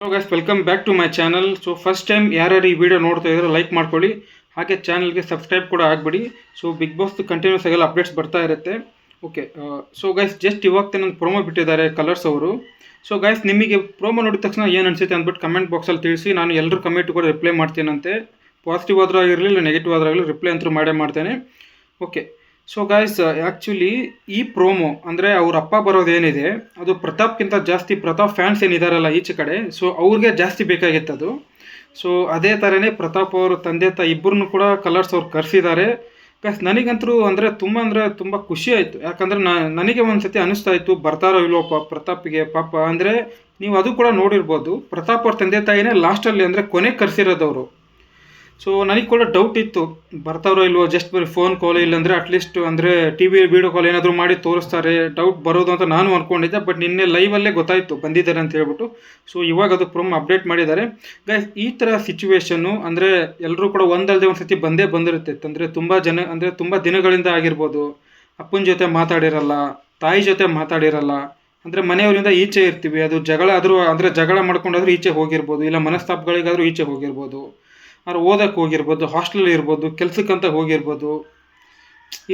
Hello guys welcome back to my channel so first time ಯಾರ್ಯಾರು ಈ video ನೋಡ್ತಾ ಇದ್ದಾರೆ ಲೈಕ್ ಮಾಡ್ಕೊಳ್ಳಿ. ಹಾಗೆ ಚಾನಲ್ಗೆ ಸಬ್ಸ್ಕ್ರೈಬ್ ಕೂಡ ಆಗಿಬಿಡಿ. ಸೊ ಬಿಗ್ ಬಾಸ್ ಕಂಟಿನ್ಯೂಸ್ ಆಗಿ ಅಪ್ಡೇಟ್ಸ್ ಬರ್ತಾ ಇರುತ್ತೆ. ಓಕೆ ಸೊ ಗೈಸ್ ಜಸ್ಟ್ ಇವಾಗ ನನ್ನ ಪ್ರೊಮೋ ಬಿಟ್ಟಿದ್ದಾರೆ ಕಲರ್ಸ್ ಅವರು. ಸೊ ಗೈಸ್ ನಿಮಗೆ ಪ್ರೋಮೋ ನೋಡಿದ ತಕ್ಷಣ ಏನು ಅನಿಸುತ್ತೆ ಅಂದ್ಬಿಟ್ಟು ಕಮೆಂಟ್ ಬಾಕ್ಸಲ್ಲಿ ತಿಳಿಸಿ. ನಾನು ಎಲ್ಲರೂ ಕಮೆಂಟ್ ಕೂಡ ರಿಪ್ಲೈ ಮಾಡ್ತೀನಂತೆ. ಪಾಸಿಟಿವ್ ಆದರೂ ಆಗಿರಲಿ, ಇಲ್ಲ ನೆಗೆಟಿವ್ ಆದರೂ ಆಗಲಿ ರಿಪ್ಲೈ ಅಂತೂ ಮಾಡೇ ಮಾಡ್ತೇನೆ. ಓಕೆ ಸೊ ಗಾಯ್ಸ್ ಆ್ಯಕ್ಚುಲಿ ಈ ಪ್ರೋಮೋ ಅಂದರೆ ಅವ್ರ ಅಪ್ಪ ಬರೋದೇನಿದೆ ಅದು ಪ್ರತಾಪ್ಗಿಂತ ಜಾಸ್ತಿ ಪ್ರತಾಪ್ ಫ್ಯಾನ್ಸ್ ಏನಿದಾರಲ್ಲ ಈಚೆ ಕಡೆ. ಸೊ ಅವ್ರಿಗೆ ಜಾಸ್ತಿ ಬೇಕಾಗಿತ್ತು ಅದು. ಸೊ ಅದೇ ಥರನೇ ಪ್ರತಾಪ್ ಅವರು ತಂದೆ ತಾಯಿ ಇಬ್ಬರನ್ನು ಕೂಡ ಕಲರ್ಸ್ ಅವ್ರು ಕರೆಸಿದ್ದಾರೆ ಗೈಸ್ ನನಗಂತರೂ ಅಂದರೆ ತುಂಬ ಅಂದರೆ ತುಂಬ ಖುಷಿ ಆಯಿತು. ಯಾಕಂದರೆ ನನಗೆ ಒಂದು ಸತಿ ಅನಿಸ್ತಾ ಇತ್ತು, ಬರ್ತಾರೋ ಇಲ್ಲೋ ಪ್ರತಾಪ್ಗೆ, ಪಾಪ, ಅಂದರೆ ನೀವು ಅದು ಕೂಡ ನೋಡಿರ್ಬೋದು. ಪ್ರತಾಪ್ ಅವ್ರ ತಂದೆ ತಾಯಿನೇ ಲಾಸ್ಟಲ್ಲಿ ಅಂದರೆ ಕೊನೆಗೆ ಕರೆಸಿರೋದವರು ಸೊ ನನಗೆ ಕೂಡ ಡೌಟ್ ಇತ್ತು. ಬರ್ತಾವ್ರೋ ಇಲ್ವೋ ಜಸ್ಟ್ ಬರೀ ಫೋನ್ ಕಾಲ್ ಇಲ್ಲಾಂದರೆ ಅಟ್ಲೀಸ್ಟ್ ಅಂದರೆ ಟಿ ವಿ ವಿಡಿಯೋ ಕಾಲ್ ಏನಾದರೂ ಮಾಡಿ ತೋರಿಸ್ತಾರೆ. ಡೌಟ್ ಬರೋದು ಅಂತ ನಾನು ಅಂದ್ಕೊಂಡಿದ್ದೆ ಬಟ್ ನಿನ್ನೆ ಲೈವಲ್ಲೇ ಗೊತ್ತಾಯಿತು, ಬಂದಿದ್ದಾರೆ ಅಂತ ಹೇಳ್ಬಿಟ್ಟು. ಸೊ ಇವಾಗ ಅದು ಪ್ರೊಮ್ ಅಪ್ಡೇಟ್ ಮಾಡಿದ್ದಾರೆ. ಗೈಸ್ ಈ ಥರ ಸಿಚುವೇಶನ್ನು ಅಂದರೆ ಎಲ್ಲರೂ ಕೂಡ ಒಂದಲ್ಲದೆ ಒಂದು ಸತಿ ಬಂದೇ ಬಂದಿರುತ್ತೆ. ಅಂದರೆ ತುಂಬ ಜನ, ಅಂದರೆ ತುಂಬ ದಿನಗಳಿಂದ ಆಗಿರ್ಬೋದು. ಅಪ್ಪನ ಜೊತೆ ಮಾತಾಡಿರಲ್ಲ, ತಾಯಿ ಜೊತೆ ಮಾತಾಡಿರಲ್ಲ. ಅಂದರೆ ಮನೆಯವರಿಂದ ಈಚೆ ಇರ್ತೀವಿ. ಅದು ಜಗಳ ಆದರೂ, ಅಂದರೆ ಜಗಳ ಮಾಡ್ಕೊಂಡಾದ್ರೂ ಈಚೆ ಹೋಗಿರ್ಬೋದು. ಇಲ್ಲ ಮನಸ್ತಾಪಗಳಿಗಾದರೂ ಈಚೆ ಹೋಗಿರ್ಬೋದು. ಅವ್ರು ಓದಕ್ಕೆ ಹೋಗಿರ್ಬೋದು ಹಾಸ್ಟೆಲ್ ಇರ್ಬೋದು ಕೆಲಸಕ್ಕಂತ ಹೋಗಿರ್ಬೋದು.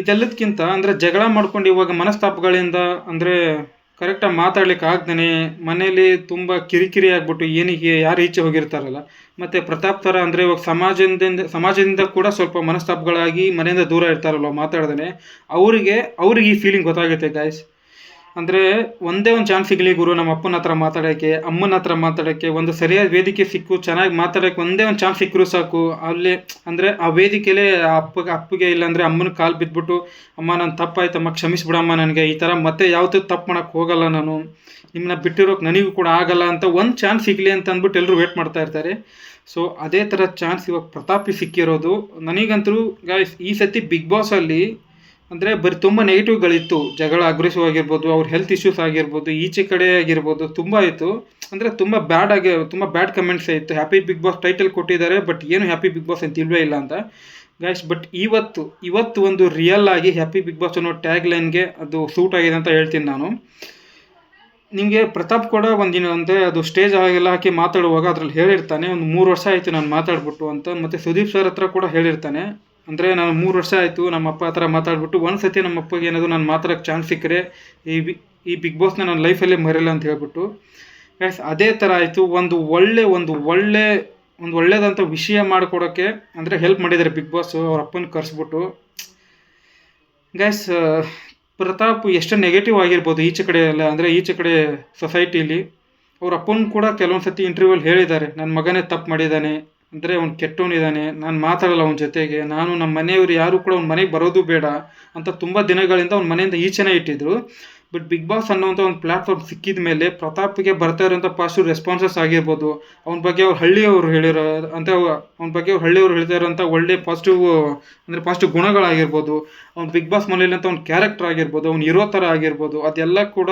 ಇದೆಲ್ಲದಕ್ಕಿಂತ ಅಂದರೆ ಜಗಳ ಮಾಡ್ಕೊಂಡು ಇವಾಗ ಮನಸ್ತಾಪಗಳಿಂದ ಅಂದರೆ ಕರೆಕ್ಟಾಗಿ ಮಾತಾಡ್ಲಿಕ್ಕೆ ಆಗ್ದೇ ಮನೇಲಿ ತುಂಬ ಕಿರಿಕಿರಿ ಆಗ್ಬಿಟ್ಟು ಏನಿಗೆ, ಯಾರು ಈಚೆ ಹೋಗಿರ್ತಾರಲ್ಲ. ಮತ್ತು ಪ್ರತಾಪ್ ಥರ ಅಂದರೆ ಇವಾಗ ಸಮಾಜದಿಂದ ಸಮಾಜದಿಂದ ಕೂಡ ಸ್ವಲ್ಪ ಮನಸ್ತಾಪಗಳಾಗಿ ಮನೆಯಿಂದ ದೂರ ಇರ್ತಾರಲ್ವ ಮಾತಾಡ್ದೇ ಅವರಿಗೆ, ಅವ್ರಿಗೆ ಈ ಫೀಲಿಂಗ್ ಗೊತ್ತಾಗುತ್ತೆ ಗಾಯ್ಸ್ ಅಂದರೆ ಒಂದೇ ಒಂದು ಚಾನ್ಸ್ ಸಿಗಲಿ ಗುರು, ನಮ್ಮ ಅಪ್ಪನ ಹತ್ರ ಮಾತಾಡೋಕ್ಕೆ, ಅಮ್ಮನ ಹತ್ರ ಮಾತಾಡೋಕ್ಕೆ, ಒಂದು ಸರಿಯಾದ ವೇದಿಕೆ ಸಿಕ್ಕು, ಚೆನ್ನಾಗಿ ಮಾತಾಡೋಕ್ಕೆ ಒಂದೇ ಒಂದು ಚಾನ್ಸ್ ಸಿಕ್ಕರೂ ಸಾಕು. ಅಲ್ಲಿ ಅಂದರೆ ಆ ವೇದಿಕೆಲೇ ಅಪ್ಪಗೆ ಅಪ್ಪಗೆ ಇಲ್ಲಾಂದರೆ ಅಮ್ಮನ ಕಾಲು ಬಿದ್ದುಬಿಟ್ಟು ಅಮ್ಮ, ನಾನು ತಪ್ಪಾಯ್ತಮ್ಮ, ಕ್ಷಮಿಸ್ಬಿಡಮ್ಮ ನನಗೆ, ಈ ಥರ ಮತ್ತೆ ಯಾವತ್ತೂ ತಪ್ಪು ಮಾಡೋಕ್ಕೆ ಹೋಗಲ್ಲ ನಾನು. ನಿಮ್ಮನ್ನ ಬಿಟ್ಟಿರೋಕೆ ನನಗೂ ಕೂಡ ಆಗಲ್ಲ ಅಂತ ಒಂದು ಚಾನ್ಸ್ ಸಿಗಲಿ ಅಂತ ಅಂದ್ಬಿಟ್ಟು ಎಲ್ಲರೂ ವೇಟ್ ಮಾಡ್ತಾ ಇರ್ತಾರೆ. ಸೊ ಅದೇ ಥರ ಚಾನ್ಸ್ ಇವಾಗ ಪ್ರತಾಪಿ ಸಿಕ್ಕಿರೋದು. ನನಗಂತರೂ ಗಾಯ್ಸ್ ಈ ಸತಿ ಬಿಗ್ ಬಾಸಲ್ಲಿ ಅಂದರೆ ಬರೀ ತುಂಬ ನೆಗೆಟಿವ್ಗಳಿತ್ತು ಜಗಳ ಅಗ್ರೆಸಿವ್ ಆಗಿರ್ಬೋದು ಅವ್ರ ಹೆಲ್ತ್ ಇಶ್ಯೂಸ್ ಆಗಿರ್ಬೋದು, ಈಚೆ ಕಡೆ ಆಗಿರ್ಬೋದು, ತುಂಬ ಇತ್ತು. ಅಂದರೆ ತುಂಬ ಬ್ಯಾಡ್ ಆಗಿ, ತುಂಬ ಬ್ಯಾಡ್ ಕಮೆಂಟ್ಸ್ ಇತ್ತು. ಹ್ಯಾಪಿ ಬಿಗ್ ಬಾಸ್ ಟೈಟಲ್ ಕೊಟ್ಟಿದ್ದಾರೆ ಬಟ್ ಏನು ಹ್ಯಾಪಿ ಬಿಗ್ ಬಾಸ್ ಅಂತ ಇಲ್ವೇ ಇಲ್ಲ ಅಂತ. ಗಾಯ್ಸ್ ಬಟ್ ಇವತ್ತು ಇವತ್ತು ಒಂದು ರಿಯಲ್ ಆಗಿ ಹ್ಯಾಪಿ ಬಿಗ್ ಬಾಸ್ ಅನ್ನೋ ಟ್ಯಾಗ್ ಲೈನ್ಗೆ ಅದು ಸೂಟ್ ಆಗಿದೆ ಅಂತ ಹೇಳ್ತೀನಿ ನಾನು. ನಿಮಗೆ ಪ್ರತಾಪ್ ಕೂಡ ಒಂದಿನ ಅಂದರೆ ಅದು ಸ್ಟೇಜ್ ಆಗೆಲ್ಲ ಹಾಕಿ ಮಾತಾಡುವಾಗ ಅದ್ರಲ್ಲಿ ಹೇಳಿರ್ತಾನೆ, ಒಂದು ಮೂರು ವರ್ಷ ಆಯಿತು ನಾನು ಮಾತಾಡ್ಬಿಟ್ಟು ಅಂತ. ಮತ್ತು ಸುದೀಪ್ ಸರ್ ಹತ್ರ ಕೂಡ ಹೇಳಿರ್ತಾನೆ. ಅಂದರೆ ನಾನು ಮೂರು ವರ್ಷ ಆಯಿತು, ನಮ್ಮ ಅಪ್ಪ ಹತ್ರ ಮಾತಾಡ್ಬಿಟ್ಟು ಒಂದು ಸತಿ ನಮ್ಮ ಅಪ್ಪಗೆ ಏನಾದರೂ ನಾನು ಮಾತಾಡೋಕ್ಕೆ ಚಾನ್ಸ್ ಸಿಕ್ಕರೆ ಈ ಬಿ, ಈ ಬಿಗ್ ಬಾಸ್ನ ನಾನು ಲೈಫಲ್ಲೇ ಮರೆಯಲ್ಲ ಅಂತ ಹೇಳ್ಬಿಟ್ಟು. ಗೈಸ್ ಅದೇ ಥರ ಆಯಿತು. ಒಂದು ಒಳ್ಳೆ ಒಂದು ಒಳ್ಳೆ, ಒಂದು ಒಳ್ಳೇದಂಥ ವಿಷಯ ಮಾಡಿಕೊಡೋಕ್ಕೆ ಅಂದರೆ ಹೆಲ್ಪ್ ಮಾಡಿದ್ದಾರೆ ಬಿಗ್ ಬಾಸ್ ಅವ್ರ ಅಪ್ಪನ ಕರೆಸ್ಬಿಟ್ಟು. ಗೈಸ್ ಪ್ರತಾಪ್ ಎಷ್ಟು ನೆಗೆಟಿವ್ ಆಗಿರ್ಬೋದು ಈಚೆ ಕಡೆ ಎಲ್ಲ. ಅಂದರೆ ಈಚೆ ಕಡೆ ಸೊಸೈಟಿಲಿ ಅವ್ರ ಅಪ್ಪನ ಕೂಡ ಕೆಲವೊಂದು ಸತಿ ಇಂಟರ್ವ್ಯೂಲ್ಲಿ ಹೇಳಿದ್ದಾರೆ. ನನ್ನ ಮಗನೇ ತಪ್ಪು ಮಾಡಿದ್ದಾನೆ. ಅಂದರೆ ಅವ್ನು ಕೆಟ್ಟವನಿದ್ದಾನೆ ನಾನು ಮಾತಾಡಲ್ಲ ಅವನ ಜೊತೆಗೆ, ನಾನು ನಮ್ಮ ಮನೆಯವರು ಯಾರು ಕೂಡ ಅವ್ನ ಮನೆಗೆ ಬರೋದು ಬೇಡ ಅಂತ ತುಂಬ ದಿನಗಳಿಂದ ಅವ್ನ ಮನೆಯಿಂದ ಈಚೆನೇ ಇಟ್ಟಿದ್ರು. ಬಟ್ ಬಿಗ್ ಬಾಸ್ ಅನ್ನೋಂಥ ಒಂದು ಪ್ಲಾಟ್ಫಾರ್ಮ್ ಸಿಕ್ಕಿದ ಮೇಲೆ ಪ್ರತಾಪ್ಗೆ ಬರ್ತಾ ಇರೋಂಥ ಪಾಸಿಟಿವ್ ರೆಸ್ಪಾನ್ಸಸ್ ಆಗಿರ್ಬೋದು. ಅವನ ಬಗ್ಗೆ ಅವ್ರು ಹಳ್ಳಿಯವರು ಹೇಳಿರೋ, ಅಂತ ಅವನ ಬಗ್ಗೆ ಅವ್ರು ಹಳ್ಳಿಯವರು ಹೇಳ್ತಾ ಇರೋಂಥ ಒಳ್ಳೆ ಪಾಸಿಟಿವ್ ಅಂದರೆ ಪಾಸಿಟಿವ್ ಗುಣಗಳಾಗಿರ್ಬೋದು. ಅವ್ನು ಬಿಗ್ ಬಾಸ್ ಮನೆಯಲ್ಲಿಂಥ ಅವ್ನ ಕ್ಯಾರೆಕ್ಟರ್ ಆಗಿರ್ಬೋದು, ಅವ್ನು ಇರೋ ಥರ ಆಗಿರ್ಬೋದು. ಅದೆಲ್ಲ ಕೂಡ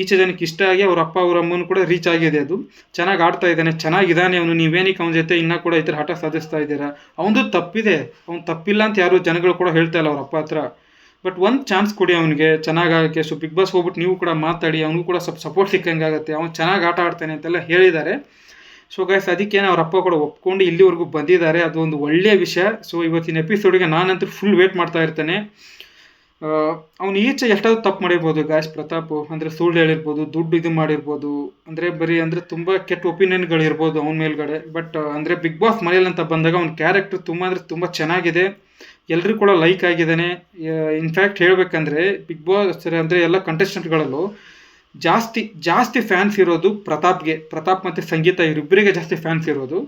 ಈಚೆ ಜನಕ್ಕೆ ಇಷ್ಟ ಆಗಿ ಅವ್ರ ಅಪ್ಪ, ಅವ್ರ ಅಮ್ಮನ ಕೂಡ ರೀಚ್ ಆಗಿದೆ ಅದು. ಚೆನ್ನಾಗಿ ಆಡ್ತಾ ಇದ್ದಾನೆ, ಚೆನ್ನಾಗಿದ್ದಾನೆ ಅವನು. ನೀವೇನಕ್ಕೆ ಅವನ ಜೊತೆ ಇನ್ನೂ ಕೂಡ ಈ ಥರ ಹಠ ಸಾಧಿಸ್ತಾ ಇದ್ದೀರಾ? ಅವನದು ತಪ್ಪಿದೆ. ಅವ್ನು ತಪ್ಪಿಲ್ಲ ಅಂತ ಯಾರು ಜನಗಳು ಕೂಡ ಹೇಳ್ತಾ ಇಲ್ಲ ಅವ್ರ ಅಪ್ಪ ಹತ್ರ. ಬಟ್ ಒಂದು ಚಾನ್ಸ್ ಕೊಡಿ ಅವನಿಗೆ ಚೆನ್ನಾಗಾಗಕ್ಕೆ ಸೊ ಬಿಗ್ ಬಾಸ್ ಹೋಗ್ಬಿಟ್ಟು ನೀವು ಕೂಡ ಮಾತಾಡಿ, ಅವನಿಗೂ ಕೂಡ ಸ್ವಲ್ಪ ಸಪೋರ್ಟ್ ಸಿಕ್ಕಂಗೆ ಆಗುತ್ತೆ. ಅವ್ನು ಚೆನ್ನಾಗಿ ಆಟ ಆಡ್ತಾನೆ ಅಂತೆಲ್ಲ ಹೇಳಿದ್ದಾರೆ. ಸೊ ಗಾಯ್ಸ್ ಅದಕ್ಕೇನು ಅವ್ರ ಅಪ್ಪ ಕೂಡ ಒಪ್ಕೊಂಡು ಇಲ್ಲಿವರೆಗೂ ಬಂದಿದ್ದಾರೆ. ಅದು ಒಂದು ಒಳ್ಳೆಯ ವಿಷಯ. ಸೊ ಇವತ್ತಿನ ಎಪಿಸೋಡ್ಗೆ ನಾನಂತೂ ಫುಲ್ ವೇಟ್ ಮಾಡ್ತಾ ಇರ್ತೇನೆ. ಅವ್ನು ಈಚೆ ಎಷ್ಟಾದ್ರು ತಪ್ಪು ಮಾಡಿರ್ಬೋದು ಗಾಯಸ್ ಪ್ರತಾಪ್, ಅಂದರೆ ಸುಳ್ಳು ಹೇಳಿರ್ಬೋದು, ದುಡ್ಡು ಇದು ಮಾಡಿರ್ಬೋದು. ಅಂದರೆ ಬರೀ ಅಂದರೆ ತುಂಬ ಕೆಟ್ಟ ಒಪಿನಿಯನ್ಗಳಿರ್ಬೋದು ಅವನ ಮೇಲ್ಗಡೆ. ಬಟ್ ಅಂದರೆ ಬಿಗ್ ಬಾಸ್ ಮನೇಲಿ ಅಂತ ಬಂದಾಗ ಅವ್ನ ಕ್ಯಾರೆಕ್ಟರ್ ತುಂಬ ಅಂದರೆ ತುಂಬ ಚೆನ್ನಾಗಿದೆ. ಎಲ್ಲರೂ ಕೂಡ ಲೈಕ್ ಆಗಿದ್ದಾನೆ. ಇನ್ಫ್ಯಾಕ್ಟ್ ಹೇಳಬೇಕಂದ್ರೆ ಬಿಗ್ ಬಾಸ್ ಅಂದರೆ ಎಲ್ಲ ಕಂಟೆಸ್ಟೆಂಟ್ಗಳಲ್ಲೂ ಜಾಸ್ತಿ ಜಾಸ್ತಿ ಫ್ಯಾನ್ಸ್ ಇರೋದು ಪ್ರತಾಪ್ಗೆ. ಪ್ರತಾಪ್ ಮತ್ತು ಸಂಗೀತ ಇವರಿಬ್ಬರಿಗೆ ಜಾಸ್ತಿ ಫ್ಯಾನ್ಸ್ ಇರೋದು.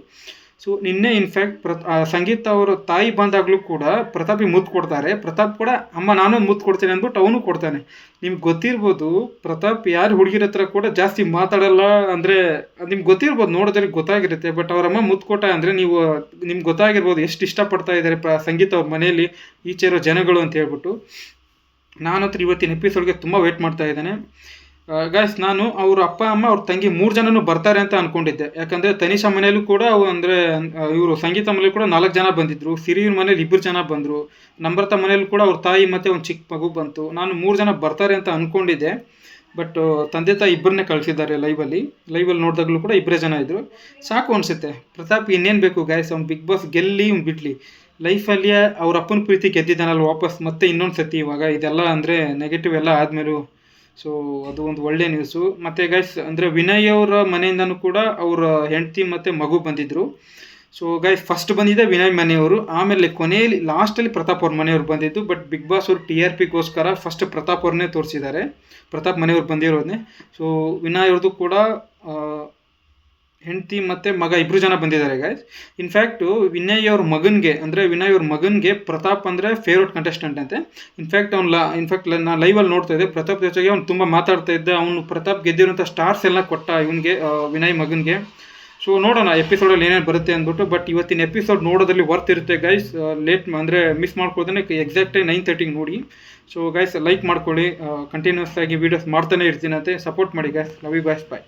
ಸೊ ನಿನ್ನೆ ಇನ್ಫ್ಯಾಕ್ಟ್ ಪ್ರ ಸಂಗೀತ ಅವರು ತಾಯಿ ಬಂದಾಗಲೂ ಕೂಡ ಪ್ರತಾಪಿಗೆ ಮುದ್ದು ಕೊಡ್ತಾರೆ. ಪ್ರತಾಪ್ ಕೂಡ, ಅಮ್ಮ, ನಾನು ಮುದ್ದು ಕೊಡ್ತೇನೆ ಅಂದ್ಬಿಟ್ಟು ಅವನು ಕೊಡ್ತಾನೆ. ನಿಮ್ಗೆ ಗೊತ್ತಿರ್ಬೋದು, ಪ್ರತಾಪ್ ಯಾರು ಹುಡುಗಿರ ಹತ್ರ ಕೂಡ ಜಾಸ್ತಿ ಮಾತಾಡಲ್ಲ ಅಂದರೆ, ನಿಮ್ಗೆ ಗೊತ್ತಿರ್ಬೋದು ನೋಡೋದ್ರಿಗೆ ಗೊತ್ತಾಗಿರುತ್ತೆ. ಬಟ್ ಅವರಮ್ಮ ಮುದ್ದು ಕೊಟ್ಟ ಅಂದರೆ ನೀವು, ನಿಮ್ಗೆ ಗೊತ್ತಾಗಿರ್ಬೋದು ಎಷ್ಟು ಇಷ್ಟಪಡ್ತಾ ಇದ್ದಾರೆ ಪ್ರ ಸಂಗೀತ ಅವ್ರ ಮನೆಯಲ್ಲಿ, ಈಚೆ ಇರೋ ಜನಗಳು ಅಂತ ಹೇಳ್ಬಿಟ್ಟು. ನಾನು ಹತ್ರ ಇವತ್ತಿನ ಎಪಿಸೋಡ್ಗೆ ತುಂಬ ವೆಯ್ಟ್ ಮಾಡ್ತಾ ಇದ್ದೇನೆ. ಗಾಯ್ಸ್ ನಾನು ಅವ್ರ ಅಪ್ಪ, ಅಮ್ಮ, ಅವ್ರ ತಂಗಿ ಮೂರು ಜನನು ಬರ್ತಾರೆ ಅಂತ ಅನ್ಕೊಂಡಿದ್ದೆ. ಯಾಕಂದರೆ ತನಿಷಾ ಮನೆಯಲ್ಲೂ ಕೂಡ ಅಂದರೆ ಇವರು ಸಂಗೀತ ಮನೇಲಿ ಕೂಡ ನಾಲ್ಕು ಜನ ಬಂದಿದ್ರು. ಸಿರಿಯವ್ರ ಮನೇಲಿ ಇಬ್ಬರು ಜನ ಬಂದರು. ನಮ್ರತ ಮನೇಲಿ ಕೂಡ ಅವ್ರ ತಾಯಿ ಮತ್ತು ಒಂದು ಚಿಕ್ಕ ಮಗು ಬಂತು. ನಾನು ಮೂರು ಜನ ಬರ್ತಾರೆ ಅಂತ ಅಂದ್ಕೊಂಡಿದ್ದೆ ಬಟ್, ತಂದೆ ತಾಯಿ ಇಬ್ಬರನ್ನೇ ಕಳಿಸಿದ್ದಾರೆ ಲೈವಲ್ಲಿ ಲೈವಲ್ಲಿ ನೋಡಿದಾಗಲೂ ಕೂಡ ಇಬ್ಬರೇ ಜನ ಇದ್ದರು ಸಾಕು ಅನಿಸುತ್ತೆ. ಪ್ರತಾಪ್, ಇನ್ನೇನು ಬೇಕು ಗಾಯಸ್ ಅವ್ನು ಬಿಗ್ ಬಾಸ್ ಗೆಲ್ಲಿ ಅವ್ನು ಬಿಡಲಿ ಲೈಫಲ್ಲಿ ಅವ್ರ ಅಪ್ಪನ ಪ್ರೀತಿ ಗೆದ್ದಿದ್ದಾನಲ್ಲ ವಾಪಸ್ ಮತ್ತೆ ಇನ್ನೊಂದು ಸತಿ ಇವಾಗ ಇದೆಲ್ಲ ಅಂದರೆ ನೆಗೆಟಿವ್ ಎಲ್ಲ ಆದಮೇಲೂ ಸೊ ಅದು ಒಂದು ಒಳ್ಳೆ ನ್ಯೂಸು ಮತ್ತು ಗೈಸ್ ಅಂದರೆ ವಿನಯ್ ಅವರ ಮನೆಯಿಂದನೂ ಕೂಡ ಅವರ ಹೆಂಡತಿ ಮತ್ತು ಮಗು ಬಂದಿದ್ದರು ಸೊ ಗೈಸ್ ಫಸ್ಟ್ ಬಂದಿದ್ದೆ ವಿನಯ್ ಮನೆಯವರು. ಆಮೇಲೆ ಕೊನೆಯಲ್ಲಿ ಲಾಸ್ಟಲ್ಲಿ ಪ್ರತಾಪ್ ಅವ್ರ ಮನೆಯವ್ರು ಬಂದಿದ್ದು. ಬಟ್ ಬಿಗ್ ಬಾಸ್ ಅವರು ಟಿ ಆರ್ ಪಿಗೋಸ್ಕರ ಫಸ್ಟ್ ಪ್ರತಾಪ್ ಅವ್ರನ್ನೇ ತೋರಿಸಿದ್ದಾರೆ. ಪ್ರತಾಪ್ ಮನೆಯವ್ರು ಬಂದಿರೋದನ್ನೇ ಸೊ ವಿನಯ್ ಅವ್ರದ್ದು ಕೂಡ ಹೆಂಡತಿ ಮತ್ತು ಮಗ ಇಬ್ಬರು ಜನ ಬಂದಿದ್ದಾರೆ ಗೈಸ್ ಇನ್ಫ್ಯಾಕ್ಟು ವಿನಯ್ ಅವ್ರ ಮಗನಿಗೆ, ಅಂದರೆ ವಿನಯ್ ಅವ್ರ ಮಗನಿಗೆ ಪ್ರತಾಪ್ ಅಂದರೆ ಫೇವ್ರೇಟ್ ಕಂಟೆಸ್ಟೆಂಟ್ ಅಂತೆ. ಇನ್ಫ್ಯಾಕ್ಟ್ ಅವ್ನು ಲ ಇನ್ಫ್ಯಾಕ್ಟ್ ನಾನು ಲೈವಲ್ಲಿ ನೋಡ್ತಾ ಇದ್ದೆ. ಪ್ರತಾಪ್ ಜೊತೆಗೆ ಅವ್ನು ತುಂಬ ಮಾತಾಡ್ತಾ ಇದ್ದ. ಅವನು ಪ್ರತಾಪ್ ಗೆದ್ದಿರೋಂಥ ಸ್ಟಾರ್ಸ್ ಎಲ್ಲ ಕೊಟ್ಟ ಇವನಿಗೆ ವಿನಯ್ ಮಗನಿಗೆ. ಸೊ ನೋಡೋಣ ಎಪಿಸೋಡಲ್ಲಿ ಏನೇನು ಬರುತ್ತೆ ಅಂದ್ಬಿಟ್ಟು ಬಟ್ ಇವತ್ತಿನ ಎಪಿಸೋಡ್ ನೋಡೋದ್ರಲ್ಲಿ ವರ್ತ್ ಇರುತ್ತೆ ಗೈಸ್ ಲೇಟ್ ಅಂದರೆ ಮಿಸ್ ಮಾಡ್ಕೊಳ್ದೇ ಎಕ್ಸಾಕ್ಟಾಗಿ ನೈನ್ ತರ್ಟಿಗೆ ನೋಡಿ. ಸೊ ಗೈಸ್ ಲೈಕ್ ಮಾಡ್ಕೊಳ್ಳಿ. ಕಂಟಿನ್ಯೂಸ್ ಆಗಿ ವೀಡಿಯೋಸ್ ಮಾಡ್ತಾನೆ ಇರ್ತೀನಂತೆ. ಸಪೋರ್ಟ್ ಮಾಡಿ guys love you guys bye